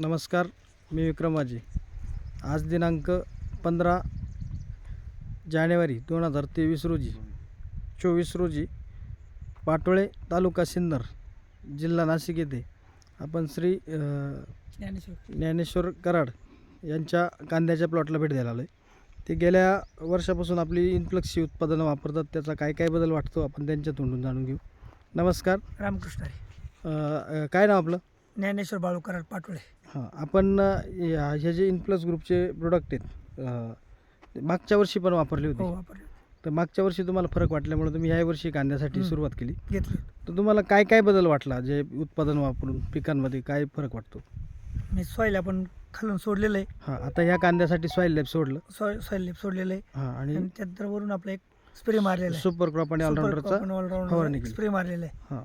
नमस्कार मी विक्रम वाजे आज दिनांक पंधरा जानेवारी दोन हजार तेवीस रोजी चोवीस रोजी पाटोळे तालुका सिन्नर जिल्हा नाशिक येथे आपण श्री ज्ञानेश्वर. ज्ञानेश्वर कराड यांच्या कांद्याच्या प्लॉटला भेट द्यायला आलो आहे ते गेल्या वर्षापासून आपली इन्फ्लक्सची उत्पादनं वापरतात त्याचा काय काय बदल वाटतो आपण त्यांच्या तोंडून जाणून घेऊ. नमस्कार. रामकृष्ण काय नाव आपलं? ज्ञानेश्वर बाळू कराड पाटोळे. हां आपण या- हे जे इन्फ्लक्स ग्रुपचे प्रोडक्ट आहेत अ, ते मागच्या वर्षी पण वापरले हो होते. वापरले तर मागच्या वर्षी तुम्हाला फरक वाटल्यामुळे तुम्ही ह्या वर्षी कांद्यासाठी हं. सुरुवात केली. घेतले. तर तुम्हाला काय काय बदल वाटला जे उत्पादन वापरून पिकांमध्ये काय फरक वाटतो? मी सॉईल आपण खालून सोडलेलं आहे. हां आता ह्या कांद्यासाठी सॉईल लॅब सोडलं. सॉईल सॉईल लिप सोडलेलं आहे. हां आणि आणि त्यानंतर वरून आपला एक स्प्रे मारलेला आहे. सुपर क्रॉप आणि ऑलराऊंडरचा फवारणी ऑलराऊंडर केली. स्प्रे मारलेला आहे. हां.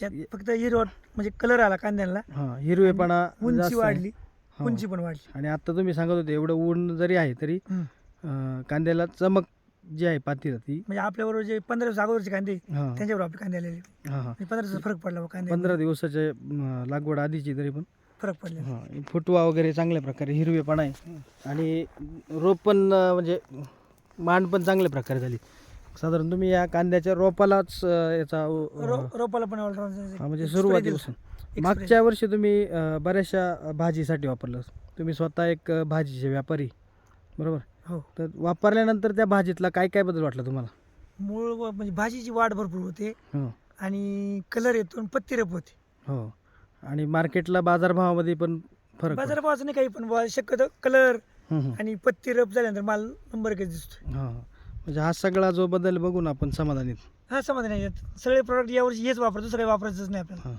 त्यात फक्त हिरवट म्हणजे कलर आला कांद्याला. हां हिरवेपणा जास्त उंची आहे. वाढली हां. उंची पण वाढली. आणि आता तुम्ही सांगत होते एवढं ऊन जरी आहे तरी. अ, कांद्याला चमक जी आहे पातीला ती. म्हणजे आपल्याबरोबर जे पंधरा दिवस अगोदरचे कांदे हां. त्यांच्यावर आपले कांदे आलेले. म्हणजे हां. हां पंधरा दिवसाचा फरक पडला बा कांदे पंधरा दिवसाचे अं, लागवड आधीची तरी पण. फरक पडला. हां फुटवा वगैरे चांगल्या प्रकारे हिरवेपणा आहे. आणि रोप पण अं, म्हणजे मांड पण चांगल्या प्रकारे झाली. साधारण तुम्ही या कांद्याच्या रोपालाच अं, याचा अं, रो- रोपाला पण हा, म्हणजे सुरुवातीपासून मागच्या वर्षी तुम्ही अं, बऱ्याचशा भाजीसाठी वापरलं तुम्ही स्वतः एक अं, भाजीचे व्यापारी बरोबर? हो. तर वापरल्यानंतर त्या भाजीतला काय काय बदल वाटला तुम्हाला? मूळ व- म्हणजे भाजीची वाढ भरपूर होते. हो. आणि कलर येतो आणि पत्ती रप होते. हो. आणि मार्केटला बाजारभावामध्ये पण फरक भावाचं नाही काही पण बुवा शक्यतो कलर हं, हं. आणि पत्ती रप झाल्यानंतर माल नंबर काही दिसतो हा. म्हणजे हा सगळा जो बदल बघून आपण समाधानीत हा समाधान येत सगळे प्रोडक्ट यावर्षी हेच वापरतो दुसरं काही वापरायचंच नाही आपल्याला. हा.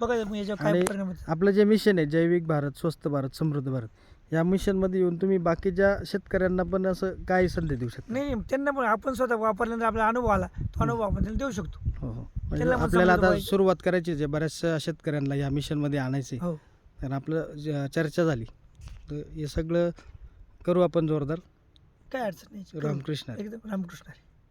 बघायचं मग याच्यावर आणि काय परिणाम होतो. आपलं जे मिशन आहे जैविक भारत स्वस्त भारत समृद्ध भारत या मिशनमध्ये येऊन तुम्ही बाकीच्या शेतकऱ्यांना पण असं काय संधी देऊ शकता? नाही नाही. त्यांना पण आपण स्वतः वापरल्यानंतर आपला अनुभव आला तो अनुभव आपण त्याला देऊ शकतो. हो हो. म्हणजे त्यांना पण आपल्याला समजलं आता पाहिजे. सुरुवात करायची आहे, जे बऱ्याचशा शेतकऱ्यांना या मिशनमध्ये आणायचे हो. तर आपलं जे चर्चा झाली. तर हे सगळं करू आपण जोरदार. काय अडचण नाही रामकृष्ण. एकदम रामकृष्ण हरी.